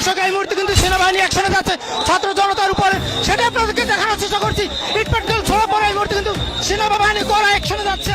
দর্শক, এই মুহূর্তে কিন্তু সেনাবাহিনী একসাথে যাচ্ছে। ছাত্র জনতার উপরে, সেটা আপনাদেরকে দেখানোর চেষ্টা করছি। ইটপাটকেল ছোড়া পরে এই মুহূর্তে কিন্তু সেনাবাহিনী করা একসাথে যাচ্ছে।